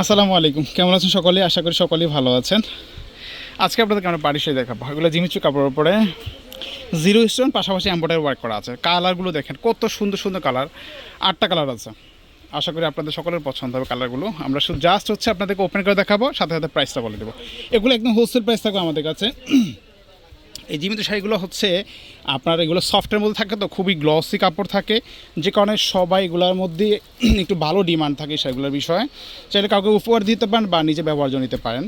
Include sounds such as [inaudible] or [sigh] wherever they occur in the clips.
আসসালামু আলাইকুম। কেমন আছেন সকলে? আশা করি সকলেই ভালো আছেন। আজকে আপনাদেরকে আমরা বাড়ি সাথে দেখাবো। এগুলো জিমিচু কাপড়ের উপরে জিরো স্টোন, পাশাপাশি এম্বয়ডারি ওয়ার্ক করা আছে। কালারগুলো দেখেন, কত সুন্দর সুন্দর কালার। আটটা কালার আছে। আশা করি আপনাদের সকলের পছন্দ হবে কালারগুলো। আমরা শুধু জাস্ট হচ্ছে আপনাদেরকে ওপেন করে দেখাবো, সাথে সাথে প্রাইসটা বলে দেবো। এগুলো একদম হোলসেল প্রাইস থাকবে আমাদের কাছে। এই জীবিত শাড়িগুলো হচ্ছে আপনার এগুলো সফটের মধ্যে থাকে তো, খুবই গ্লসি কাপড় থাকে। যে কারণে সবাই এগুলোর মধ্যে [clears throat] একটু ভালো ডিমান্ড থাকে শাড়িগুলোর বিষয়ে। চাইলে কাউকে উপহার দিতে পারেন বা নিজে ব্যবহার জন্য নিতে পারেন।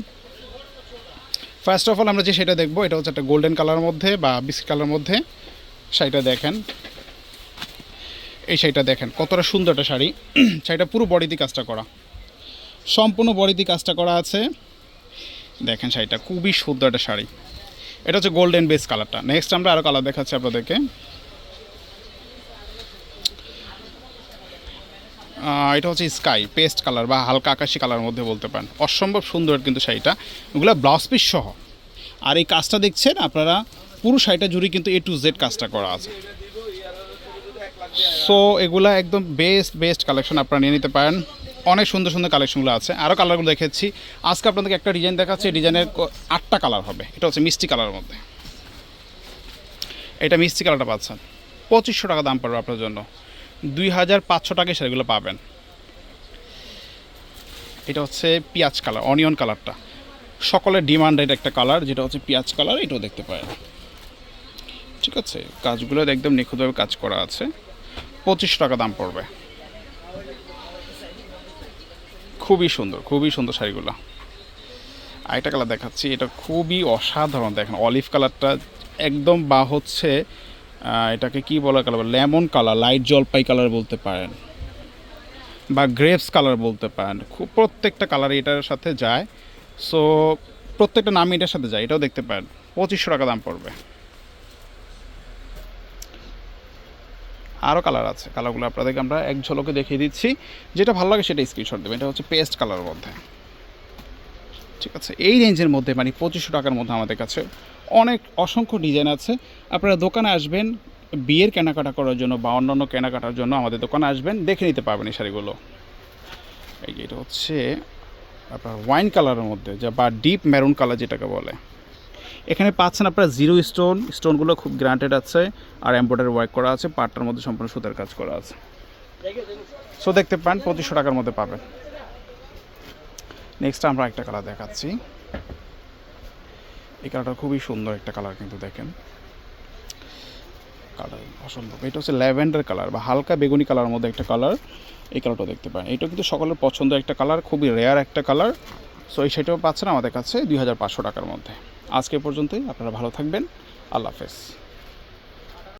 ফার্স্ট অফ অল আমরা যে সেটা দেখব, এটা হচ্ছে একটা গোল্ডেন কালারের মধ্যে বা বিস্কিট কালারের মধ্যে। শাড়িটা দেখেন। এই শাড়িটা দেখেন, কতটা সুন্দর একটা শাড়ি। [clears throat] শাড়িটা পুরো বডিতে কাজটা করা। সম্পূর্ণ বডিতে কাজটা করা আছে। দেখেন শাড়িটা, খুবই সুন্দর একটা শাড়ি। এটা হচ্ছে গোল্ডেন বেস কালারটা নেক্সট আমরা আরও কালার দেখাচ্ছি আপনাদেরকে। এটা হচ্ছে স্কাই পেস্ট কালার বা হালকা আকাশি কালারের মধ্যে বলতে পারেন। অসম্ভব সুন্দর কিন্তু শাড়িটা। এগুলো ব্লাউজ পিস সহ। আর এই কাজটা দেখছেন আপনারা, পুরো শাড়িটা জুড়ে কিন্তু এ টু জেড কাজটা করা আছে। সো এগুলা একদম বেস্ট বেস্ট কালেকশন আপনারা নিয়ে নিতে পারেন। অনেক সুন্দর সুন্দর কালেকশনগুলো আছে। আরও কালারগুলো দেখেছি। আজকে আপনাদেরকে একটা ডিজাইন দেখাচ্ছি। ডিজাইনের আটটা কালার হবে। এটা হচ্ছে মিষ্টি কালারের মধ্যে। এটা মিষ্টি কালারটা পাচ্ছেন। পঁচিশশো টাকা দাম পড়বে আপনার জন্য। দুই হাজার পাঁচশো টাকায় সেগুলো পাবেন। এটা হচ্ছে পেঁয়াজ কালার অনিয়ন কালারটা সকলের ডিমান্ডেড একটা কালার যেটা হচ্ছে পেঁয়াজ কালার এটাও দেখতে পারেন। ঠিক আছে? কাজগুলো একদম নিখুঁতভাবে কাজ করা আছে। পঁচিশশো টাকা দাম পড়বে। খুবই সুন্দর খুবই সুন্দর শাড়িগুলো। আরেকটা কালার দেখাচ্ছি, এটা খুবই অসাধারণ, দেখেন অলিভ কালারটা একদম বা হচ্ছে এটাকে কি বলা কালার লেমন কালার লাইট জলপাই কালার বলতে পারেন বা গ্রেপস কালার বলতে পারেন, খুব প্রত্যেকটা কালার এটার সাথে যায়। সো প্রত্যেকটা নামই এটার সাথে যায়, এটাও দেখতে পারেন। পঁচিশশো টাকা দাম পড়বে। আরও কালার আছে। কালারগুলো আপনাদেরকে আমরা এক ঝলকে দেখিয়ে দিচ্ছি। যেটা ভালো লাগে সেটা স্ক্রিনশট দেবেন। এটা হচ্ছে পেস্ট কালারের মধ্যে। ঠিক আছে? এই রেঞ্জের মধ্যে মানে পঁচিশশো টাকার মধ্যে আমাদের কাছে অনেক অসংখ্য ডিজাইন আছে। আপনারা দোকানে আসবেন, বিয়ের কেনাকাটা করার জন্য বা অন্যান্য কেনাকাটার জন্য আমাদের দোকানে আসবেন, দেখে নিতে পারবেন এই শাড়িগুলো। এই এটা হচ্ছে আপনার ওয়াইন কালারের মধ্যে, যা বা ডিপ মেরুন কালার যেটাকে বলে। এখানে পাচ্ছেন আপনারা জিরো স্টোন স্টোনগুলো খুব গ্রান্টেড আছে, আর এম্ব্রয়ডারি ওয়ার্ক করা আছে, পাটটার মধ্যে সম্পূর্ণ সুতার কাজ করা আছে। সো দেখতে পান, পঁচিশশো টাকার মধ্যে পাবেন। নেক্সট আমরা একটা কালার দেখাচ্ছি। এই কালারটা খুবই সুন্দর একটা কালার কিন্তু দেখেন। কালার অসম্ভব এটা হচ্ছে ল্যাভেন্ডার কালার বা হালকা বেগুনি কালারের মধ্যে একটা কালার এই কালারটা দেখতে পারেন এটা কিন্তু সকলের পছন্দের একটা কালার খুবই রেয়ার একটা কালার সো এই সেটাও পাচ্ছেন আমাদের কাছে দুই হাজার পাঁচশো টাকার মধ্যে। আজকে পর্যন্তই আপনারা ভালো থাকবেন। আল্লাহ হাফেজ।